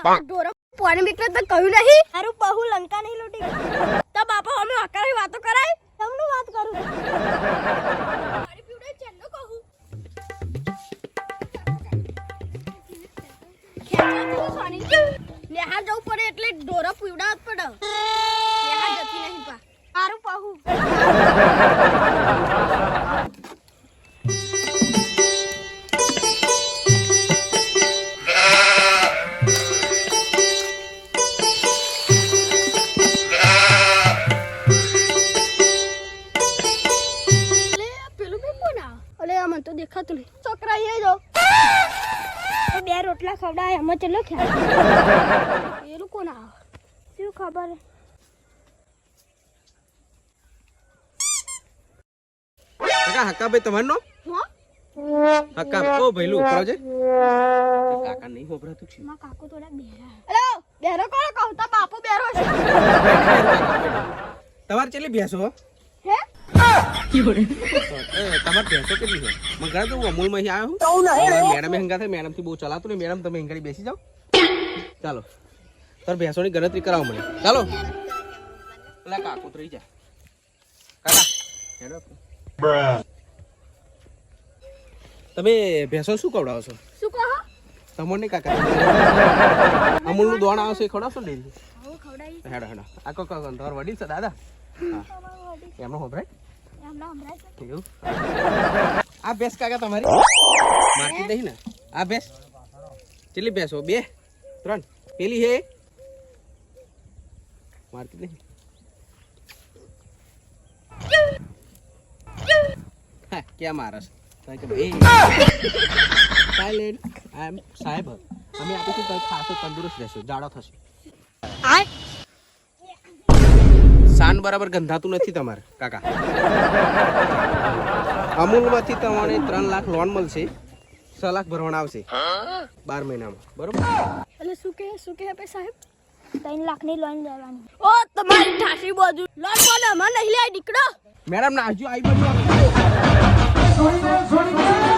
ઢોરો પાણી નીકળે તો કહ્યું નહીં. મારું બહુ લંકા નહીં લૂટી તો બાપા અમે હકારી વાતો કરાય? તમને વાત કરું. નેહા જવું પડે એટલે ઢોરો પીવડાવ પડે. નેહા જતી નહીં પા. મારું બહુ. તો દેખાતું નહીં. છોકરા એ જો. તો બે રોટલા ખવડાય એમાં ચલો ખ્યાલ એ કોણ ના શું ખબર? કાકા હક્કા ભાઈ તમારનો હા? હક્કા ઓ ભઈલું ઉપરો છે કાકા નહીં હોભરાતું છે. માં કાકો થોડા બેરા હેલો બેરો કોણ કહું? તા બાપુ બેરો છે. તમારે ચેલી બેસો તમારે ભેંસો કેટલી છે? મને ઘરે તો હું અમૂલમાં આવ્યો મેડમે હંગા થાય મેડમથી બહુ ચલાતું ને મેડમ તમે હંગાડી બેસી જાઓ. ચાલો. તાર ભેંસોની ગણતરી કરાવો મને ચાલો. પેલા કાકુ તો રહી જા કાકા. તમે ભેંસો શું ખવડાવો છો? શું કહો? તમને નહીં કાકા? અમૂલનું દોણ આવશે એ ખવડાવશો ને ડેલી હેડો હેડો. આ કો કો તમારો વડીલ છે દાદા. હા. એમનો હોભરાય. આ ભેંસ કાકા તમારી? મારતી દઈ ને? આ ભેંસ? કેટલી ભેંસો બે? ત્રણ? પેલી હે? મારતી દઈ હા ક્યાં મારસ? સાયલેન્ટ આઈ એમ સાહેબ. અમે આપીશું તો ખાસો તંદુરસ્ત રહેશો. જાડો થશે. સાન બરાબર ગંધાતું નથી તમારે કાકા. અમૂલમાંથી તમને ત્રણ લાખ લોન મળશે છ લાખ ભરવાના આવશે. બાર મહિનામાં બરોબર? એટલે શું કે શું કે આપે સાહેબ? ત્રણ લાખની લોન લેવાની. ઓ તમારી ઠાસી બાજુ. લોન મને મને નહીં લે દીકરો. મેડમ ના હજુ આવી. બાજુ